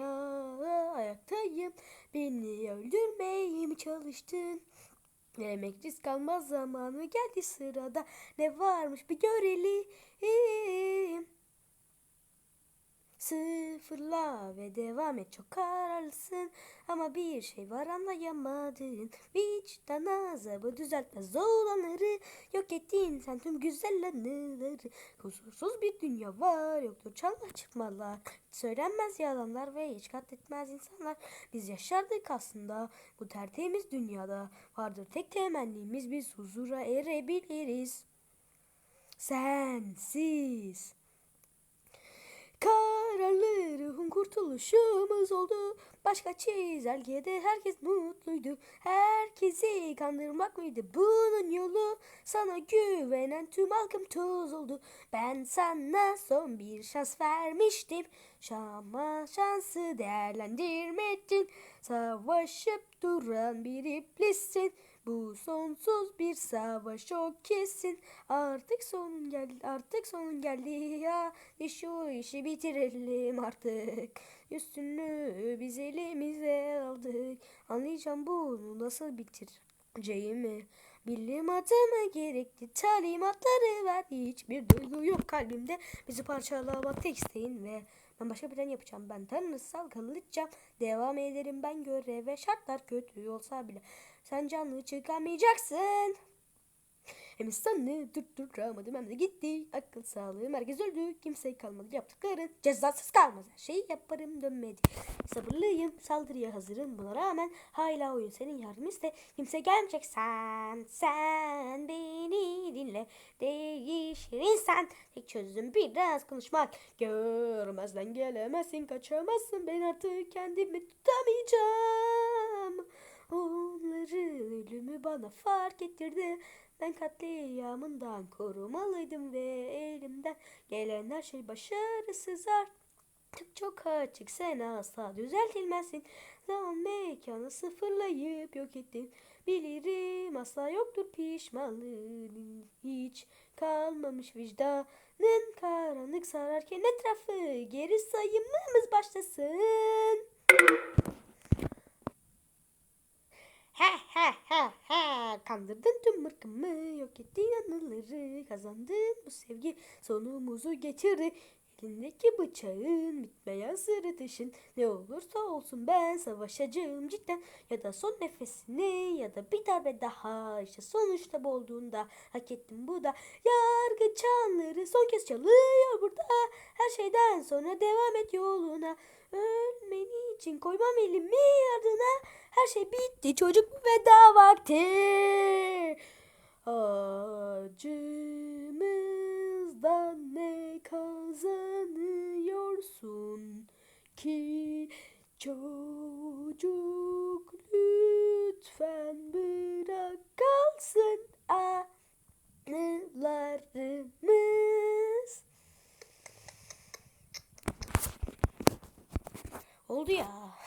hala ayaktayım. Beni öldürmeye mi çalıştın? Demek risk almaz zamanı geldi sırada. Ne varmış bir görelim. Ve devam et. Çok kararlısın ama bir şey var anlayamadın. Vicdan azabı düzeltmez olanları yok ettin sen tüm güzel anıları. Kusursuz bir dünya var yoktur çalma çıkmalar. Söylenmez yalanlar ve hiç katletmez insanlar. Biz yaşardık aslında bu tertemiz dünyada. Vardır tek temennimiz biz huzura erebiliriz. Sensiz Kararlı ruhun kurtuluşumuz oldu. Başka çizelgede herkes mutluydu. Herkesi kandırmak mıydı bunun yolu? Sana güvenen tüm halkım toz oldu. Ben sana son bir şans vermiştim. Şama şansı değerlendirmedin. Savaşıp duran bir iblissin. Bu sonsuz bir savaş o kesin. Artık sonun geldi, artık sonun geldi ya. E Şu işi bitirelim artık. Üstünü biz elimize aldık. Anlayacağım bunu nasıl bitireceğimi. Bilim adımı gerekti. Talimatları ver. Hiçbir duygu yok kalbimde. Bizi parçalamak tek isteğin ve ben başka bir plan yapacağım. Ben tanrısal kalıcam. Devam ederim ben göreve. Şartlar kötü olsa bile. Sen canlı çıkamayacaksın. Hem insanı durduramadım hem de gitti. Akıl sağlığı merkez öldü. Kimse kalmadı. Yaptıkları cezasız kalmaz. Her şeyi yaparım dönmedi. Sabırlıyım. Saldırıya hazırım. Buna rağmen hala oyun senin yardım iste. Kimse gelmeyecek. Sen, sen beni dinle. Değişir insan. Tek çözüm biraz konuşmak. Görmezden gelemezsin. Kaçamazsın. Ben artık kendimi tutamayacağım. Onların ölümü bana fark ettirdi. Ben katliamından korumalıydım ve elimden gelen her şey başarısız artık çok açık. Sen asla düzeltilmezsin. Zaman mekanı sıfırlayıp yok ettin. Bilirim asla yoktur pişmanlığın hiç kalmamış vicdanın karanlık sararken etrafı geri sayımımız başlasın. Kandırdın tüm mırkımı yok ettin anıları kazandın. Bu sevgi sonumuzu getirdi elindeki bıçağın bitmeyen sırıtışın ne olursa olsun ben savaşacağım cidden. Ya da son nefesini ya da bir darbe daha. İşte sonuçta bu olduğunda hak ettim bu da. Yargı çanları son kez çalıyor burada. Her şeyden sonra devam et yoluna. Ölmen için koymam elimi ardına. Her şey bitti çocuk veda vakti. Kazanıyorsun ki çocuk lütfen bırak kalsın anılarımız. Oldu ya.